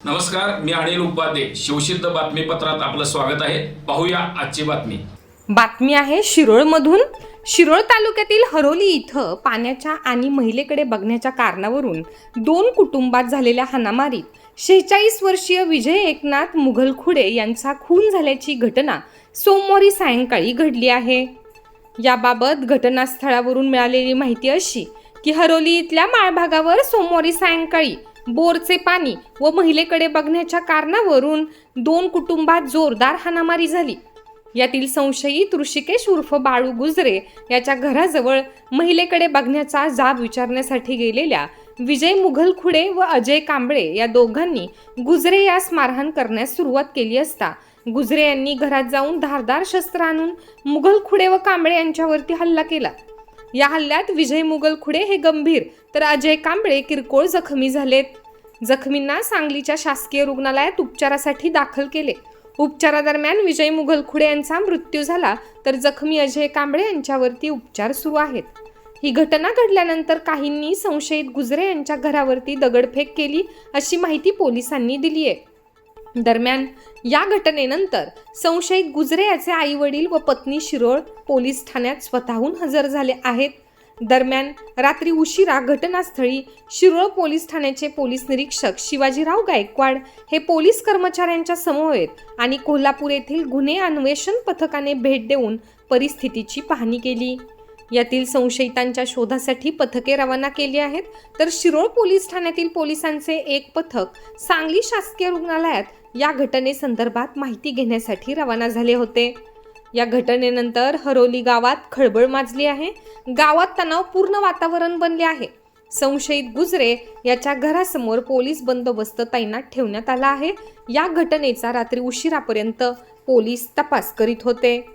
नमस्कार मी अनिल उपाध्ये. शिवसिद्ध बातमीपत्रात आपलं स्वागत आहे. पाहूया आजची बातमी. बातमी आहे शिरोळमधून. शिरोळ तालुक्यातील हरोली इथं पाण्याच्या आणि महिलेकडे बघण्याच्या कारणावरून दोन कुटुंबात झालेल्या हाणामारीत शेहेचाळीस वर्षीय विजय एकनाथ मुघलखुडे यांचा खून झाल्याची घटना सोमवारी सायंकाळी घडली आहे. याबाबत घटनास्थळावरून मिळालेली माहिती अशी की हरोली इथल्या माळभागावर सोमवारी सायंकाळी बोरचे पाणी व महिलेकडे बघण्याच्या कारणावरून दोन कुटुंबात जोरदार हाणामारी झाली. यातील संशयित ऋषिकेश उर्फ बाळू गुजरे याच्या घराजवळ महिलेकडे बघण्याचा जाब विचारण्यासाठी गेलेल्या विजय मुघलखुडे व अजय कांबळे या दोघांनी गुजरे यास मारहाण करण्यास सुरुवात केली असता गुजरे यांनी घरात जाऊन धारदार शस्त्र आणून मुघलखुडे व कांबळे यांच्यावरती हल्ला केला. या हल्ल्यात विजय मुघलखुडे हे गंभीर तर अजय कांबळे किरकोळ जखमी झालेत. जखमींना सांगलीच्या शासकीय रुग्णालयात उपचारासाठी दाखल केले. उपचारादरम्यान विजय मुघलखुडे यांचा मृत्यू झाला तर जखमी अजय कांबळे यांच्यावरती उपचार सुरू आहेत. ही घटना घडल्यानंतर काहींनी संशयित गुजरे यांच्या घरावरती दगडफेक केली अशी माहिती पोलिसांनी दिली आहे दरम्यान या घटनेनंतर संशयित गुजरे याचे आई वडील व पत्नी शिरोळ पोलीस ठाण्यात स्वतःहून हजर झाले आहेत. दरम्यान रात्री उशिरा घटनास्थळी शिरोळ पोलीस ठाण्याचे पोलीस निरीक्षक शिवाजीराव गायकवाड हे पोलीस कर्मचाऱ्यांच्या समवेत आणि कोल्हापूर येथील गुन्हे अन्वेषण पथकाने भेट देऊन परिस्थितीची पाहणी केली. यातील संशयितांच्या शोधासाठी पथके रवाना केली आहेत. तर शिरोळ पोलीस ठाण्यातील पोलिसांचे एक पथक सांगली शासकीय रुग्णालयात या घटनेसंदर्भात माहिती घेण्यासाठी रवाना झाले होते. या घटनेनंतर हरोली गावात खळबळ माजली आहे. गावात तणावपूर्ण वातावरण बनले आहे. संशयित गुजरे याच्या घरासमोर पोलीस बंदोबस्त तैनात ठेवण्यात आला आहे. या घटनेचा रात्री उशिरापर्यंत पोलीस तपास करीत होते.